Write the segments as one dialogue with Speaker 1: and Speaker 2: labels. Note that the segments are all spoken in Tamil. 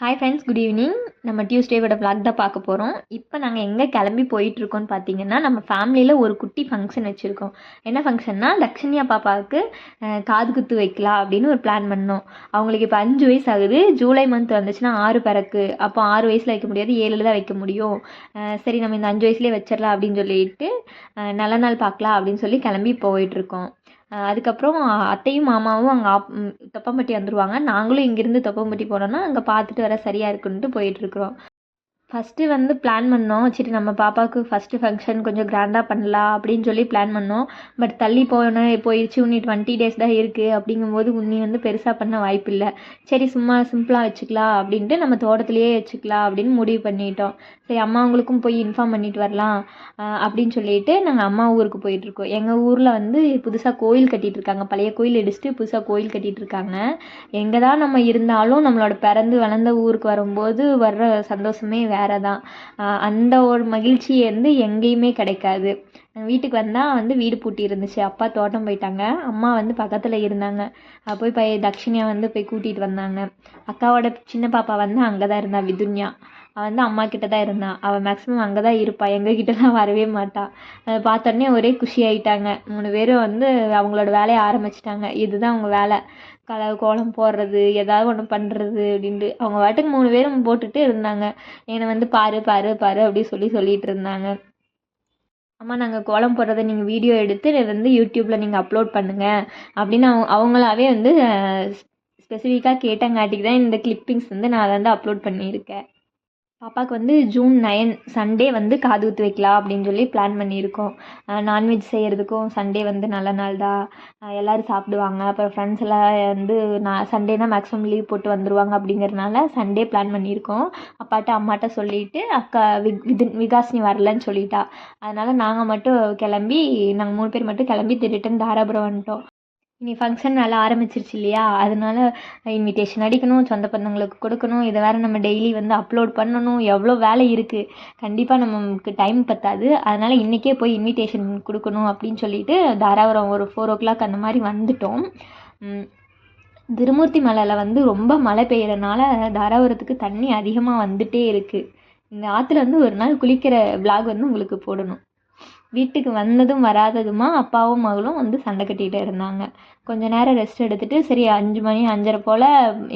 Speaker 1: ஹாய் ஃப்ரெண்ட்ஸ் குட் ஈவினிங் நம்ம டியூஸ்டேவோட ப்ளாக் தான் பார்க்க போகிறோம் இப்போ நாங்கள் எங்கே கிளம்பி போயிட்டுருக்கோம்னு பார்த்தீங்கன்னா நம்ம ஃபேமிலியில் ஒரு குட்டி ஃபங்க்ஷன் வச்சுருக்கோம். என்ன ஃபங்க்ஷன்னா தக்ஷினியா பாப்பாவுக்கு காது குத்து வைக்கலாம் அப்படின்னு ஒரு பிளான் பண்ணோம். அவங்களுக்கு இப்போ அஞ்சு வயசு ஆகுது. ஜூலை மந்த் வந்துச்சுன்னா ஆறு பிறக்கு. அப்போ ஆறு வயசில் வைக்க முடியாது ஏழில் தான் வைக்க முடியும். சரி நம்ம இந்த அஞ்சு வயசுலேயே வச்சிடலாம் அப்படின்னு சொல்லிட்டு நல்ல நாள் பார்க்கலாம் அப்படின்னு சொல்லி கிளம்பி போயிட்டுருக்கோம். அதுக்கப்புறம் அத்தையும் மாமாவும் அங்கே ஆப் தொப்பம்பட்டி வந்துடுவாங்க நாங்களும் இங்கேருந்து தொப்பம்பட்டி போனோன்னா அங்கே பார்த்துட்டு வர சரியாக இருக்குன்ட்டு போயிட்டுருக்குறோம் ஃபஸ்ட்டு வந்து பிளான் பண்ணோம். சரி நம்ம பாப்பாவுக்கு ஃபஸ்ட்டு ஃபங்க்ஷன் கொஞ்சம் கிராண்டாக பண்ணலாம் அப்படின்னு சொல்லி பிளான் பண்ணோம். பட் தள்ளி போன போயிடுச்சு உன்னி டுவெண்ட்டி டேஸ் தான் இருக்குது அப்படிங்கும்போது உன்னி வந்து பெருசாக பண்ண வாய்ப்பு இல்லை. சரி சும்மா சிம்பிளாக வச்சுக்கலாம் அப்படின்ட்டு நம்ம தோட்டத்துலேயே வச்சுக்கலாம் அப்படின்னு முடிவு பண்ணிட்டோம். சரி அம்மாவங்களுக்கும் போய் இன்ஃபார்ம் பண்ணிட்டு வரலாம் அப்படின்னு சொல்லிட்டு நாங்கள் அம்மா ஊருக்கு போயிட்டுருக்கோம் எங்கள் ஊரில் வந்து புதுசாக கோயில் கட்டிட்டுருக்காங்க பழைய கோயில் அடிச்சுட்டு புதுசாக கோயில் கட்டிட்டுருக்காங்க எங்கே தான் நம்ம இருந்தாலும் நம்மளோட பிறந்து வளர்ந்த ஊருக்கு வரும்போது வர்ற சந்தோஷமே வேறு தான் அந்த ஒரு மகிழ்ச்சி வந்து எங்கேயுமே கிடைக்காது. வீட்டுக்கு வந்தால் வந்து வீடு பூட்டி இருந்துச்சு. அப்பா தோட்டம் போயிட்டாங்க. அம்மா வந்து பக்கத்தில் இருந்தாங்க. போய் போய் பை தக்ஷினியா வந்து போய் கூட்டிகிட்டு வந்தாங்க. அக்காவோட சின்ன பாப்பா வந்து அங்கே தான் இருந்தா விதுன்யா. அவள் வந்து அம்மா கிட்ட தான் இருந்தாள் அவள் மேக்ஸிமம் அங்கே தான் இருப்பாள் எங்கள் கிட்டலாம் வரவே மாட்டாள் அதை பார்த்தோன்னே ஒரே குஷி ஆயிட்டாங்க. மூணு பேரும் வந்து அவங்களோட வேலையை ஆரம்பிச்சிட்டாங்க. இதுதான் அவங்க வேலை. கலர் கோலம் போடுறது ஏதாவது ஒன்று பண்ணுறது அப்படின்ட்டு. அவங்க பாட்டுக்கு மூணு பேரும் போட்டுட்டு இருந்தாங்க. என்னை வந்து பாரு பாரு பாரு அப்படி சொல்லி சொல்லிட்டு இருந்தாங்க. அம்மா நாங்கள் கோலம் போடுறத நீங்கள் வீடியோ எடுத்து வந்து யூடியூப்பில் நீங்கள் அப்லோட் பண்ணுங்கள் அப்படின்னு அவங்க அவங்களாவே வந்து ஸ்பெசிஃபிக்காக கேட்டங்காட்டிக்கு தான் இந்த கிளிப்பிங்ஸ் வந்து நான் அதை வந்து அப்லோட் பண்ணியிருக்கேன். பாப்பாவுக்கு வந்து ஜூன் நைன் சண்டே வந்து காது ஊற்று வைக்கலாம் அப்படின்னு சொல்லி பிளான் பண்ணியிருக்கோம். நான்வெஜ் செய்கிறதுக்கும் சண்டே வந்து நல்ல நாள் தான் எல்லோரும் எல்லாரும் சாப்பிடுவாங்க. அப்புறம் ஃப்ரெண்ட்ஸ் எல்லாம் வந்து நான் சண்டேனா மேக்ஸிமம் லீவ் போட்டு வந்துடுவாங்க அப்படிங்கிறதுனால சண்டே பிளான் பண்ணியிருக்கோம். அப்பாட்ட அம்மாட்ட சொல்லிவிட்டு அக்கா விக் விது விகாசினி வரலன்னு சொல்லிட்டா. அதனால் நாங்கள் மட்டும் கிளம்பி நாங்கள் மூணு பேர் மட்டும் கிளம்பி ரிட்டன் தாராபுரம் வந்துட்டோம். இனி ஃபங்க்ஷன் நல்லா ஆரம்பிச்சிருச்சு இல்லையா? அதனால இன்விடேஷன் அடிக்கணும் சொந்த பந்தங்களுக்கு கொடுக்கணும். இதை வேறு நம்ம டெய்லி வந்து அப்லோட் பண்ணணும். எவ்வளோ வேலை இருக்குது கண்டிப்பாக நமக்கு டைம் பத்தாது. அதனால் இன்றைக்கே போய் இன்விடேஷன் கொடுக்கணும் அப்படின்னு சொல்லிட்டு தாராபுரம் ஒரு ஃபோர் ஓ கிளாக் அந்த மாதிரி வந்துட்டோம். திருமூர்த்தி மலையில் வந்து ரொம்ப மழை பெய்யறனால தாராபுரத்துக்கு தண்ணி அதிகமாக வந்துட்டே இருக்குது இந்த ஆற்றுல வந்து ஒரு நாள் குளிக்கிற vlog வந்து உங்களுக்கு போடணும். வீட்டுக்கு வந்ததும் வராததுமா அப்பாவும் மகளும் வந்து சண்டை கட்டிகிட்டே இருந்தாங்க. கொஞ்ச நேரம் ரெஸ்ட் எடுத்துட்டு சரி அஞ்சு மணி அஞ்சரை போல்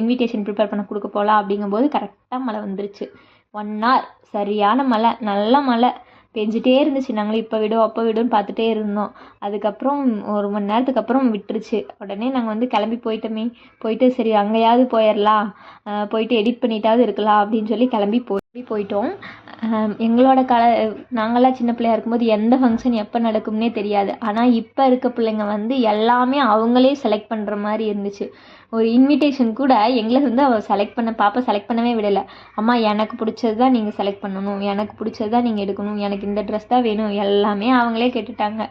Speaker 1: இன்விடேஷன் ப்ரிப்பேர் பண்ண கொடுக்க போகலாம் அப்படிங்கும்போது கரெக்டாக மழை வந்துருச்சு. ஒன் ஹவர் சரியான மழை நல்ல மழை. பெஞ்சிட்டே இருந்துச்சு. நாங்களும் இப்போ விடும் அப்போ விடும்னு பார்த்துட்டே இருந்தோம். அதுக்கப்புறம் ஒரு மணி நேரத்துக்கு அப்புறம் விட்டுருச்சு. உடனே நாங்கள் வந்து கிளம்பி போயிட்டோமே. போயிட்டு சரி அங்கேயாவது போயிடலாம் போயிட்டு எடிட் பண்ணிட்டாவது இருக்கலாம் அப்படின்னு சொல்லி கிளம்பி அப்படி போயிட்டோம். எங்களோட கல நாங்களாம் சின்ன பிள்ளையா இருக்கும்போது எந்த ஃபங்க்ஷன் எப்போ நடக்கும்னே தெரியாது. ஆனால் இப்போ இருக்க பிள்ளைங்க வந்து எல்லாமே அவங்களே செலக்ட் பண்ணுற மாதிரி இருந்துச்சு. ஒரு இன்விடேஷன் கூட எங்களை வந்து அவள் செலக்ட் பண்ண பாப்பா செலக்ட் பண்ணவே விடலை. அம்மா எனக்கு பிடிச்சது தான் நீங்கள் செலக்ட் பண்ணணும். எனக்கு பிடிச்சது தான் நீங்கள் எடுக்கணும். எனக்கு இந்த ட்ரெஸ் தான் வேணும். எல்லாமே அவங்களே கேட்டுட்டாங்க.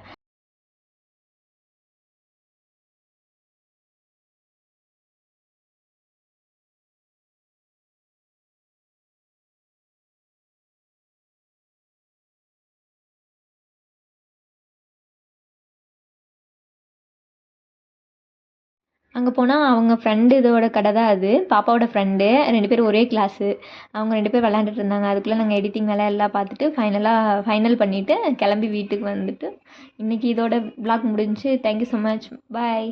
Speaker 1: அங்கே போனால் அவங்க ஃப்ரெண்டு இதோட கடை தான் அது. பாப்பாவோட ஃப்ரெண்டு ரெண்டு பேரும் ஒரே கிளாஸு அவங்க ரெண்டு பேர் விளாண்டுட்டு இருந்தாங்க. அதுக்குள்ளே நாங்கள் எடிட்டிங் வேலை எல்லாம் பார்த்துட்டு ஃபைனலாக ஃபைனல் பண்ணிவிட்டு கிளம்பி வீட்டுக்கு வந்துட்டு இன்றைக்கி இதோட பிளாக் முடிஞ்சு. Thank you so much bye